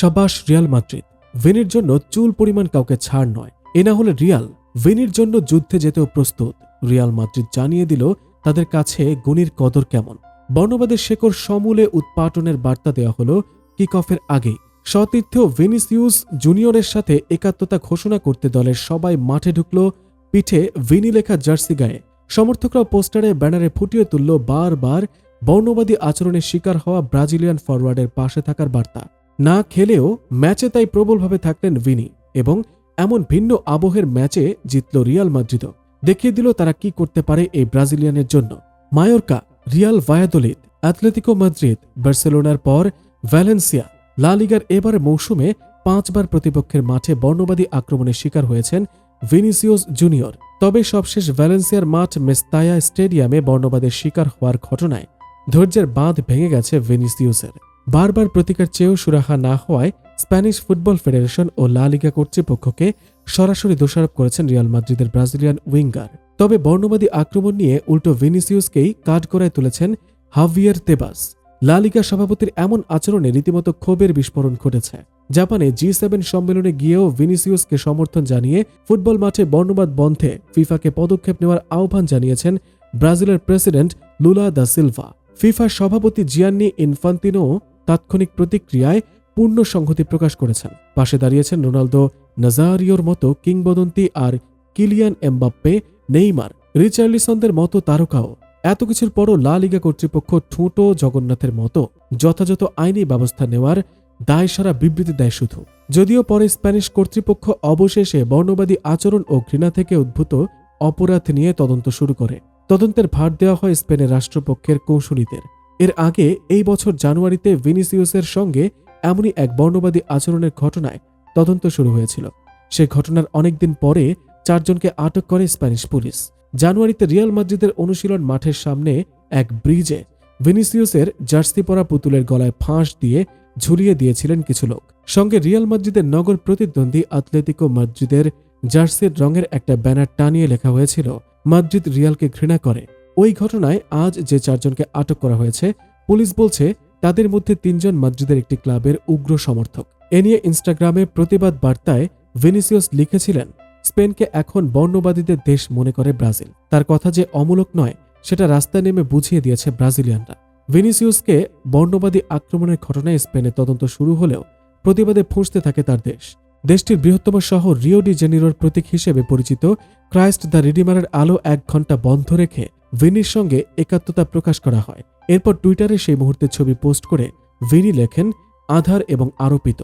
সাবাস Real Madrid. ভেনির জন্য চুল পরিমাণ কাউকে ছাড় নয়। এ না হলে রিয়াল ভেনির জন্য যুদ্ধে যেতেও প্রস্তুত। রিয়াল মাদ্রিদ জানিয়ে দিল তাদের কাছে গুণীর কদর কেমন। বর্ণবাদের শেকড় সমূলে উৎপাটনের বার্তা দেওয়া হল কিক অফের আগেই। সতীর্থ ভিনিসিউস জুনিয়রের সাথে একাত্মতা ঘোষণা করতে দলের সবাই মাঠে ঢুকল, পিঠে ভিনি লেখা জার্সি গায়ে। সমর্থকরা পোস্টারে ব্যানারে ফুটিয়ে তুলল বারবার বর্ণবাদী আচরণের শিকার হওয়া ব্রাজিলিয়ান ফরওয়ার্ডের পাশে থাকার বার্তা। না খেলেও ম্যাচে তাই প্রবলভাবে থাকলেন ভিনি এবং এমন ভিন্ন আবহের ম্যাচে জিতল রিয়াল মাদ্রিদও দেখিয়ে দিল তারা কি করতে পারে এই ব্রাজিলিয়ানের জন্য। Mallorca, Real Valladolid, Atletico Madrid, বার্সেলোনার পর ভ্যালেন্সিয়া, লা লিগার এবার মৌসুমে পাঁচবার প্রতিপক্ষের মাঠে বর্ণবাদী আক্রমণের শিকার হয়েছেন ভিনিসিওস জুনিয়র। তবে সবশেষ ভ্যালেন্সিয়ার মাঠ মেস্তায়া স্টেডিয়ামে বর্ণবাদের শিকার হওয়ার ঘটনায় ধৈর্যের বাঁধ ভেঙে গেছে ভিনিসিউসের। বারবার প্রতিকার চেয়েও সুরাহা না হওয়ায় স্প্যানিশ ফুটবল ফেডারেশন ও লা লিগা কর্তৃপক্ষকে সরাসরি দোষারোপ করেছেন রিয়াল মাদ্রিদের ব্রাজিলিয়ান উইঙ্গার। তবে বর্ণবাদী আক্রমণ নিয়ে উল্টো ভিনিসিউসকেই কাঠগড়ায় তুলেছেন হাভিয়ার তেবাস। লা লিগা সভাপতির এমন আচরণে রীতিমতো ক্ষোভের বিস্ফোরণ ঘটেছে। জাপানে জি সেভেন সম্মেলনে গিয়েও ভিনিসিউসকে সমর্থন জানিয়ে ফুটবল মাঠে বর্ণবাদ বন্ধে ফিফাকে পদক্ষেপ নেওয়ার আহ্বান জানিয়েছেন ব্রাজিলের প্রেসিডেন্ট লুলা দা সিলভা। ফিফার সভাপতি জিয়ান্নি ইনফান্তিনো তাৎক্ষণিক প্রতিক্রিয়ায় পূর্ণ সংহতি প্রকাশ করেছেন। পাশে দাঁড়িয়েছেন রোনালদো, নাজারিওর মতো কিংবদন্তি আর কিলিয়ান এমবাপ্পে, নেইমার, রিচার্লিসনদের মতো তারকাও। এত কিছুর পরও লা লিগা কর্তৃপক্ষ ঠুঁটো জগন্নাথের মতো। যথাযথ আইনি ব্যবস্থা নেওয়ার দায় সারা বিবৃতি দেয় শুধু। যদিও পরে স্প্যানিশ কর্তৃপক্ষ অবশেষে বর্ণবাদী আচরণ ও ঘৃণা থেকে উদ্ভূত অপরাধ নিয়ে তদন্ত শুরু করে। তদন্তের ভার দেওয়া হয় স্পেনের রাষ্ট্রপক্ষের কৌশলীদের এর আগে এই বছর জানুয়ারিতে ভিনিসিউসের সঙ্গে এমনই এক বর্ণবাদী আচরণের ঘটনায় তদন্ত শুরু হয়েছিল। সে ঘটনার অনেকদিন পরে চারজনকে আটক করে স্প্যানিশ পুলিশ। জানুয়ারিতে রিয়াল মাদ্রিদের অনুশীলন মাঠের সামনে এক ব্রিজে ভিনিসিউসের জার্সি পরা পুতুলের গলায় ফাঁস দিয়ে ঝুলিয়ে দিয়েছিলেন কিছু লোক। সঙ্গে রিয়াল মাদ্রিদের নগর প্রতিদ্বন্দ্বী আতলেতিকো মাদ্রিদের জার্সির রঙের একটা ব্যানার টানিয়ে লেখা হয়েছিল, মাদ্রিদ রিয়ালকে ঘৃণা করে। ওই ঘটনায় আজ যে চারজনকে আটক করা হয়েছে, পুলিশ বলছে তাদের মধ্যে তিনজন মাদ্রিদের একটি ক্লাবের উগ্র সমর্থক। এ নিয়ে ইনস্টাগ্রামে প্রতিবাদ বার্তায় ভিনিসিয়াস লিখেছিলেন, স্পেনকে এখন বর্ণবাদীদের দেশ মনে করে ব্রাজিল। তার কথা যে অমূলক নয়, সেটা রাস্তায় নেমে বুঝিয়ে দিয়েছে ব্রাজিলিয়ানরা। ভিনিসিয়াসকে বর্ণবাদী আক্রমণের ঘটনায় স্পেনে তদন্ত শুরু হলেও প্রতিবাদে ফুঁসতে থাকে তার দেশ। দেশটির বৃহত্তম শহর রিও ডি জেনিরোর প্রতীক হিসেবে পরিচিত, ক্রাইস্ট দ্য রিডিমারের আলো এক ঘণ্টা বন্ধ রেখে ভিনির সঙ্গে একাত্মতা প্রকাশ করা হয়। এরপর টুইটারে সেই মুহূর্তের ছবি পোস্ট করে ভিনি লেখেন, আধার এবং আরোপিত।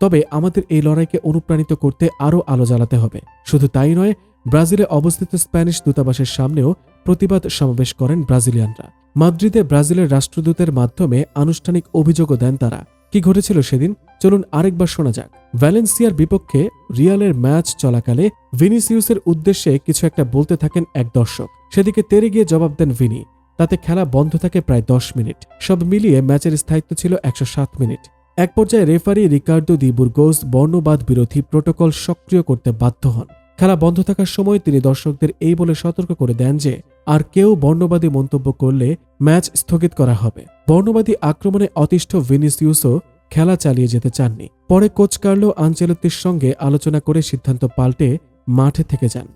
তবে আমাদের এই লড়াইকে অনুপ্রাণিত করতে আরও আলো জ্বালাতে হবে। শুধু তাই নয়, ব্রাজিলে অবস্থিত স্প্যানিশ দূতাবাসের সামনেও প্রতিবাদ সমাবেশ করেন ব্রাজিলিয়ানরা। মাদ্রিদে ব্রাজিলের রাষ্ট্রদূতের মাধ্যমে আনুষ্ঠানিক অভিযোগও দেন তারা। কি ঘটেছিল সেদিন? চলুন আরেকবার শোনা যাক। ভ্যালেন্সিয়ার বিপক্ষে রিয়ালের ম্যাচ চলাকালে ভিনিসিউসের উদ্দেশ্যে কিছু একটা বলতে থাকেন এক দর্শক। সেদিকে তেরে গিয়ে জবাব দেন ভিনি। তাতে খেলা বন্ধ থাকে প্রায় দশ মিনিট। সব মিলিয়ে ম্যাচের স্থায়িত্ব ছিল একশো সাত মিনিট। এক পর্যায়ে রেফারি রিকার্ডো দি বুর্গোস বর্ণবাদ বিরোধী প্রোটোকল সক্রিয় করতে বাধ্য হন। খেলা বন্ধ থাকার সময় তিনি দর্শকদের এই বলে সতর্ক করে দেন যে, আর কেউ বর্ণবাদী মন্তব্য করলে ম্যাচ স্থগিত করা হবে। বর্ণবাদী আক্রমণে অতিষ্ঠ ভিনিসিউসও খেলা চালিয়ে যেতে চাননি। পরে কোচ কার্লো আঞ্চেলত্তির সঙ্গে আলোচনা করে সিদ্ধান্ত পাল্টে মাঠে থেকে যান।